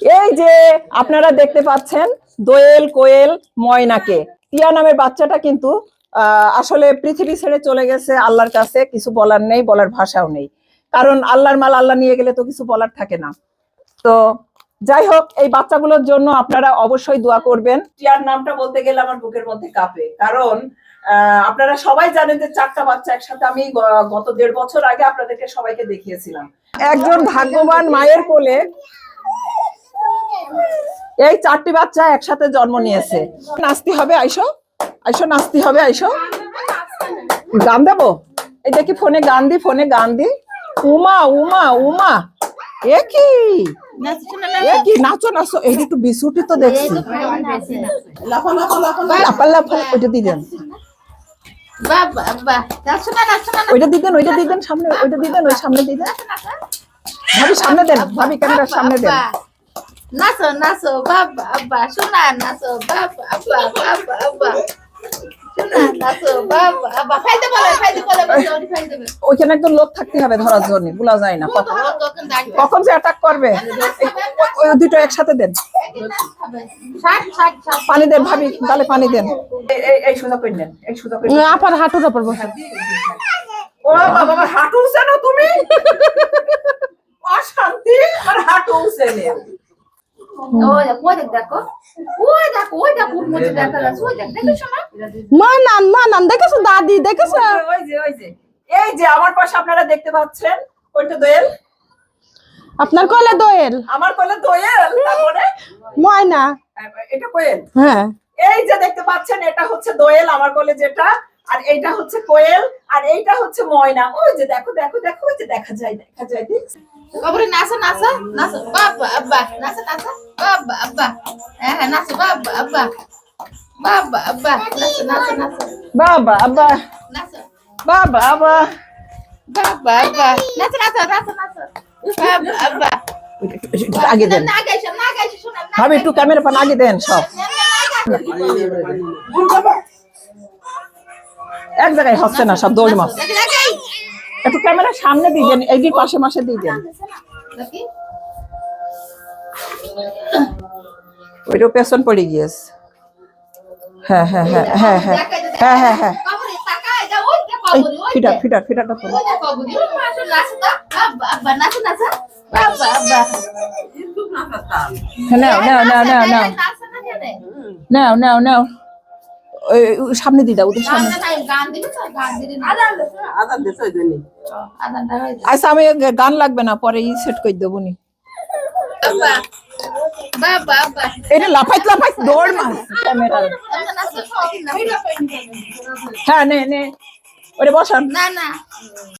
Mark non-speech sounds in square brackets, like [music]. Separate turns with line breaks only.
এই যে আপনারা দেখতে পাচ্ছেন দোয়েল, কোয়েল, ময়নাকে। টিয়া নামের বাচ্চাটা কিন্তু আসলে পৃথিবী ছেড়ে চলে গেছে আল্লাহর কাছে, কিছু বলার নেই, বলার ভাষাও নেই। কারণ আল্লাহর মাল আল্লাহ নিয়ে গেলে তো কিছু বলার থাকে না। তো যাই হোক, এই বাচ্চাগুলোর জন্য আপনারা অবশ্যই দোয়া করবেন। টিয়ার নামটা বলতে গেলে আমার বুকের মধ্যে কাঁপে। কারণ আপনারা সবাই জানেন যে চারটা বাচ্চা একসাথে আমি গত দেড় বছর আগে আপনাদেরকে সবাইকে দেখিয়েছিলাম। একজন ভাগ্যবান মায়ের কোলে এই চারটি বাচ্চা একসাথে জন্ম নিয়েছে। নাচতে হবে আইসো। আইসো নাচতে হবে আইসো। গান দেবো? এই দেখি ফোনে গান দি ফোনে গান দি? উমা উমা উমা। এ কি? এ কি? নাচো নাচো। এই একটু তো দেখছি। লাফা লাফা ওইটা ওইটা দিয়ে দেন ওইটা দিয়ে দেন সামনে ওইটা দিয়ে দেন ওই সামনে ভাবি সামনে দেন। ভাবি ক্যামেরার সামনে দেন।
নাচো নাচো বাবা আব্বা শোনা নাচো বাবা আব্বা বাবা আব্বা বলে
ওইখানে একজন লোক থাকতে হবে ধরার জন্য বোলা যায় না কখন যে অ্যাটাক করবে? ওই দুটো একসাথে দেন। পানি দেন ভাবি গালে পানি দেন। এই- সুযোগ নেন এই সুযোগ
আপার হাঁটুর ওপর বসে।
ও বাবা হাঁটু তুমি? [laughs] অশান্তি আমার হাঁটু
দেখেছ দাদি দেখেছ?
ওই যে ওই যে এই যে আমার পাশে আপনারা দেখতে পাচ্ছেন ওইটা দোয়েল।
আপনার কলে দোয়েল?
আমার কোলে দোয়েল তারপরে?
ময়না।
এটা কোয়েল?
হ্যাঁ।
এই যে দেখতে পাচ্ছেন এটা হচ্ছে দোয়েল আমার কোলে যেটা আর এইটা হচ্ছে কোয়েল আর এইটা হচ্ছে ময়না। ওই যে দেখো দেখো দেখো ওই যে দেখা যায় দেখা যায় দেখছ?
কবরে নাচো নাচো নাচো। বাবা নাচো নাচো। বাবা আব্বা হ্যাঁ নাচো বাবা আব্বা বাবা আব্বা নাচো নাচো নাচো
বাবা আব্বা
নাচো
বাবা আব্বা
বাবা আব্বা নাচো নাচো নাচো নাচো বাবা আব্বা
আগে দেন। ভাবি একটু ক্যামেরা পান আগে দেন সব। এক জায়গায় হচ্ছে না সব দৌড় মাছ একটু ক্যামেরা সামনে দিয়ে দেন এইটির পাশে মাসে দিয়ে দেন। ওইটাও পেছন পড়ে গিয়েছে। হ্যাঁ হ্যাঁ হ্যাঁ হ্যাঁ হ্যাঁ। হ্যাঁ হ্যাঁ হ্যাঁ।
ওই ওই
সামনে দিয়ে ওদের সামনে। আচ্ছা আমি গান লাগবে না, পরে ই সেট করে দেবো নি। এটা লাফাইতে লাফাইত দৌড় মার ক্যামেরা হ্যাঁ নে নে ওরে বসান
না না